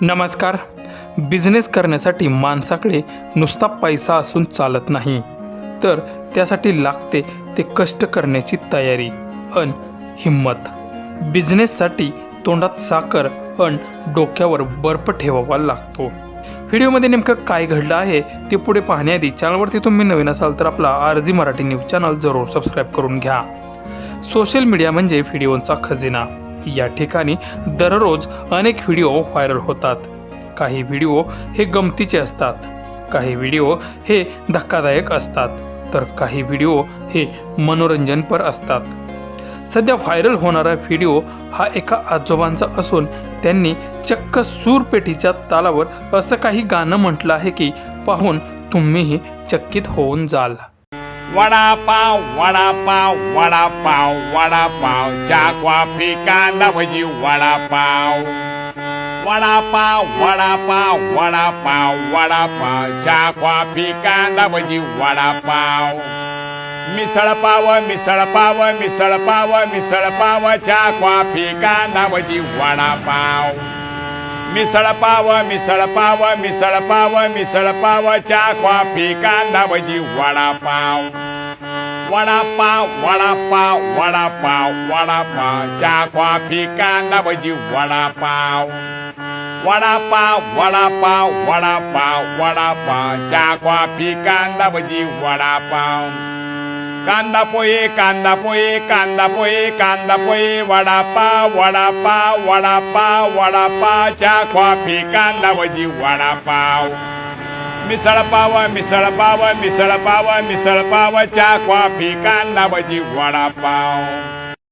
नमस्कार. बिझनेस करण्यासाठी माणसाकडे नुसता पैसा असून चालत नाही. तर त्यासाठी लागते ते कष्ट करण्याची तयारी अन हिंमत. बिझनेससाठी तोंडात साखर अन डोक्यावर बर्फ ठेवावा लागतो. व्हिडिओमध्ये नेमकं काय घडलं आहे ते पुढे पाहण्याआधी चॅनलवरती तुम्ही नवीन असाल तर आपला आरजी मराठी न्यूज चॅनल जरूर सबस्क्राईब करून घ्या. सोशल मीडिया म्हणजे व्हिडिओंचा खजिना. या ठिकाणी दररोज अनेक व्हिडिओ व्हायरल होतात. काही व्हिडिओ हे गमतीचे असतात. काही व्हिडिओ हे धक्कादायक असतात. तर काही व्हिडिओ हे मनोरंजनपर असतात. सध्या व्हायरल होणारा व्हिडिओ हा एका आजोबांचा असून त्यांनी चक्क सूरपेटीच्या तालावर असं काही गाणं म्हटलं आहे की पाहून तुम्हीही चकित होऊन जाल. What a pow, what a pow, what a pow, what a pow, Jaguar Pika, love with you, what a pow. What a pow, what a pow, what a pow, what a pow, Jaguar Pika, love with you, what a pow. Mr. Power, Mr. Power, Mr. Power, Mr. Power, Jaguar Pika, love with you, what a pow. Mr. Power, Mr. Power, Mr. Power, Mr. Power, Jack, what a pick and that would you, what a pound. Vada pav vada pav vada pav vada pav vada pav चहा coffee कांदा भजी वडापाव वडापाव वडापाव वडापाव वडापाव चहा coffee कांदा भजी वडापाव कांदा पोहे कांदा पोहे कांदा पोहे कांदा पोहे वडापाव वडापाव वडापाव वडापाव चहा coffee कांदा भजी वडापाव मिसळ पाव मिसळ पाव मिसळ पाव मिसळ पाव चहा कॉफी कांदा भजी वडापाव